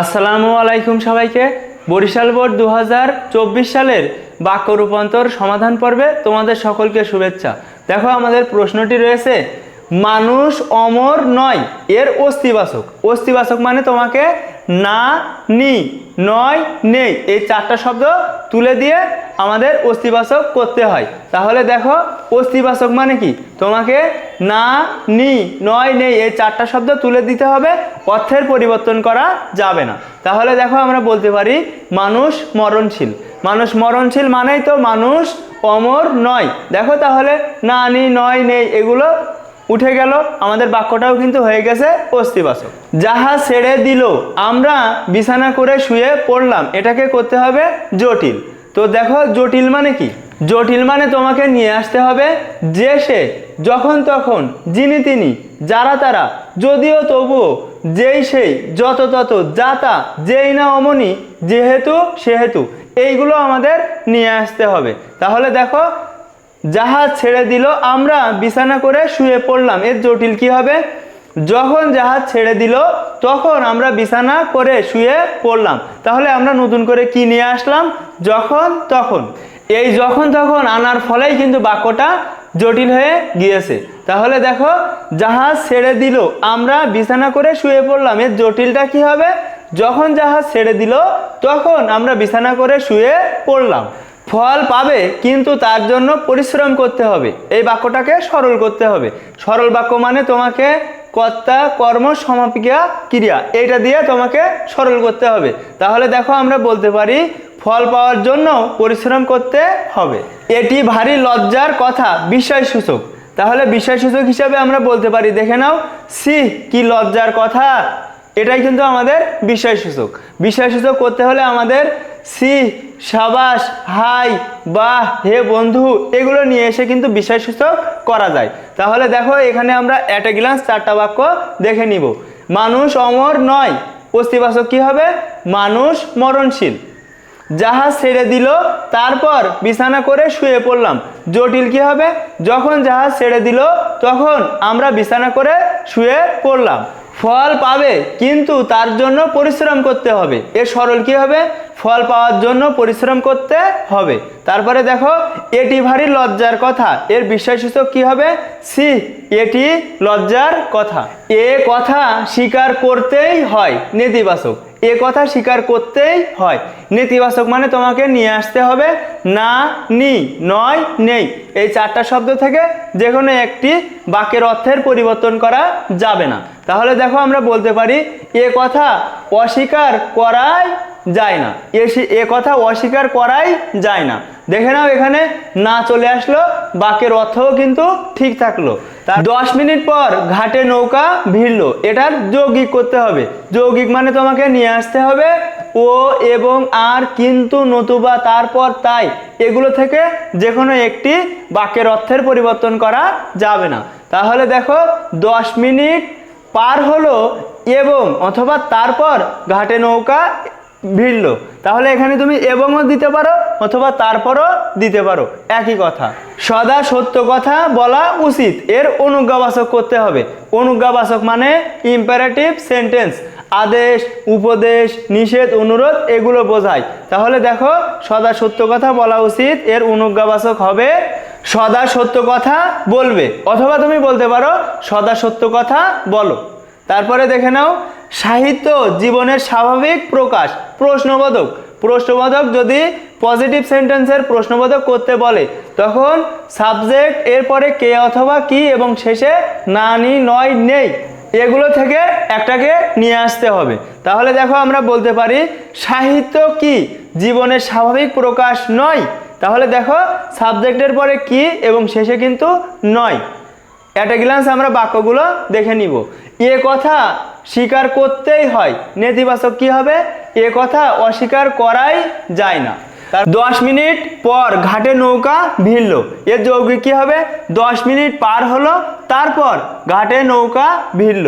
আসসালামু আলাইকুম সবাইকে। বরিশাল বোর্ড দু হাজার চব্বিশ সালের বাক্য রূপান্তর সমাধান পর্বে তোমাদের সকলকে শুভেচ্ছা। দেখো আমাদের প্রশ্নটি রয়েছে, মানুষ অমর নয়, এর অস্তিবাচক। অস্তিবাচক মানে তোমাকে না, নি, নয়, নেই। এই চারটা শব্দ তুলে দিয়ে আমাদের অস্তিবাচক করতে হয়। তাহলে দেখো, অস্তিবাচক মানে কি? তোমাকে না, নি, নয়, নেই, এই চারটা শব্দ তুলে দিতে হবে, অর্থের পরিবর্তন করা যাবে না। তাহলে দেখো, আমরা বলতে পারি, মানুষ মরণশীল। মানুষ মরণশীল মানেই তো মানুষ অমর নয়। দেখো তাহলে, না, নি, নয়, নেই, এগুলো উঠে গেল, আমাদের বাক্যটাও কিন্তু হয়ে গেছে অস্তিবাচক। যাহা ছেড়ে দিল, আমরা বিছানা করে শুয়ে পড়লাম, এটাকে করতে হবে জটিল। তো দেখো, জটিল মানে কি? জটিল মানে তোমাকে নিয়ে আসতে হবে যে সে যখন তখন, যিনি তিনি, যারা তারা, যদিও তবুও যেই সেই, যত তত, যা তা, যেই না অমনি, যেহেতু সেহেতু, এইগুলো আমাদের নিয়ে আসতে হবে। তাহলে দেখো জাহাজ ছেড়ে দিল, আমরা বিছানা করে শুয়ে পড়লাম। এর জটিল কি হবে? যখন জাহাজ ছেড়ে দিল, তখন আমরা বিছানা করে শুয়ে পড়লাম। তাহলে আমরা নতুন করে কি নিয়ে আসলাম? যখন, তখন। এই যখন, তখন আনার ফলেই কিন্তু বাক্যটা জটিল হয়ে গিয়েছে। তাহলে দেখো, জাহাজ ছেড়ে দিল, আমরা বিছানা করে শুয়ে পড়লাম। এর জটিলটা কি হবে? যখন জাহাজ ছেড়ে দিল, তখন আমরা বিছানা করে শুয়ে পড়লাম। ফল পাবে, কিন্তু তার জন্য পরিশ্রম করতে হবে। এই বাক্যটাকে সরল করতে হবে। সরল বাক্য মানে তোমাকে কর্তা, কর্ম, সমাপিকা, ক্রিয়া, এইটা দিয়ে তোমাকে সরল করতে হবে। তাহলে দেখো আমরা বলতে পারি, ফল পাওয়ার জন্য পরিশ্রম করতে হবে। এটি ভারী লজ্জার কথা বিষয় সূচক তাহলে বিষয় সূচক হিসাবে আমরা বলতে পারি, দেখে নাও সি কি লজ্জার কথা। এটাই কিন্তু আমাদের বিষয় সূচক বিষয় সূচক করতে হলে আমাদের সি সাবাস, হাই, বাহ, হে বন্ধু, এগুলো নিয়ে এসে কিন্তু বিষয় সূচক করা যায়। তাহলে দেখো, এখানে আমরা অ্যাট এ গ্লান্স চারটা বাক্য দেখে নিব। মানুষ অমর নয়, অস্তিবাচক কি হবে? মানুষ মরণশীল। জাহাজ ছেড়ে দিল, তারপর বিছানা করে শুয়ে পড়লাম। জটিল কি হবে? যখন জাহাজ ছেড়ে দিল, তখন আমরা বিছানা করে শুয়ে পড়লাম। ফল পাবে, কিন্তু তার জন্য পরিশ্রম করতে হবে। এর সরল কি হবে? ফল পাওয়ার জন্য পরিশ্রম করতে হবে। তারপরে দেখো, এটি ভারী লজ্জার কথা। এর বিশ্বাসসূচক কি হবে? সি, এটি লজ্জার কথা। এ কথা স্বীকার করতেই হয়, নেতিবাচক। এ কথা স্বীকার করতেই হয়। নেতিবাচক মানে তোমাকে নিয়ে আসতে হবে, না, নি, নয়, নেই। এই চারটা শব্দ থেকে যে কোনো একটি বাক্যের অর্থের পরিবর্তন করা যাবে না। তাহলে দেখো, আমরা বলতে পারি, এ কথা অস্বীকার করাই যায় না। এ এ কথা অস্বীকার করাই যায় না। দেখে নাও এখানে না চলে আসলো বাক্যের অর্থও কিন্তু ঠিক থাকল। তার দশ মিনিট পর ঘাটে নৌকা ভিড়লো। এটার যৌগিক করতে হবে। যৌগিক মানে তোমাকে নিয়ে আসতে হবে ও এবং আর, কিন্তু নতুবা তারপর তাই। এগুলো থেকে যে কোনো একটি বাক্যের অর্থের পরিবর্তন করা যাবে না। তাহলে দেখো, দশ মিনিট পার হলো এবং অথবা তারপর ঘাটে নৌকা ভিড়লো তাহলে এখানে তুমি এবংও দিতে পারো অথবা তারপরও দিতে পারো। একই কথা। সদা সত্য কথা বলা উচিত। এর অনুজ্ঞাবাচক করতে হবে। অনুজ্ঞাবাচক মানে ইম্পারেটিভ সেন্টেন্স আদেশ, উপদেশ, নিষেধ, অনুরোধ এগুলো বোঝায়। তাহলে দেখো, সদা সত্য কথা বলা উচিত, এর অনুজ্ঞাবাচক হবে সদা সত্য কথা বলবে। অথবা তুমি বলতে পারো, সদা সত্য কথা বলো। তারপরে দেখে নাও সাহিত্য জীবনের স্বাভাবিক প্রকাশ, প্রশ্নবোধক। প্রশ্নবোধক যদি পজিটিভ সেন্টেন্সের প্রশ্নবোধক করতে বলে, তখন সাবজেক্ট এরপরে কে অথবা কি এবং শেষে না নি নয়, নেই, এগুলো থেকে একটাকে নিয়ে আসতে হবে। তাহলে দেখো আমরা বলতে পারি, সাহিত্য কি? জীবনের স্বাভাবিক প্রকাশ নয়। তাহলে দেখো সাবজেক্টের পরে কি এবং শেষে কিন্তু নয়। অ্যাট গ্লান্স আমরা বাক্যগুলো দেখে নিব। এ কথা স্বীকার করতেই হয়, নেতিবাচক কি হবে? এ কথা অস্বীকার করাই যায় না। তার দশ মিনিট পর ঘাটে নৌকা ভিড়ল। এর যৌগিক কি হবে? দশ মিনিট পার হলো, তারপর ঘাটে নৌকা ভিড়ল।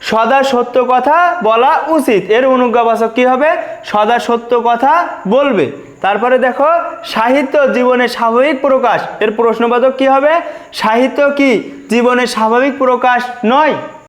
সদা সত্য কথা বলা উচিত। এর অনুজ্ঞাবাচক কি হবে? সদা সত্য কথা বলবে। তারপরে দেখো, সাহিত্য জীবনে স্বাভাবিক প্রকাশ। এর প্রশ্নবাদক কি হবে? সাহিত্য কি জীবনে স্বাভাবিক প্রকাশ নয়?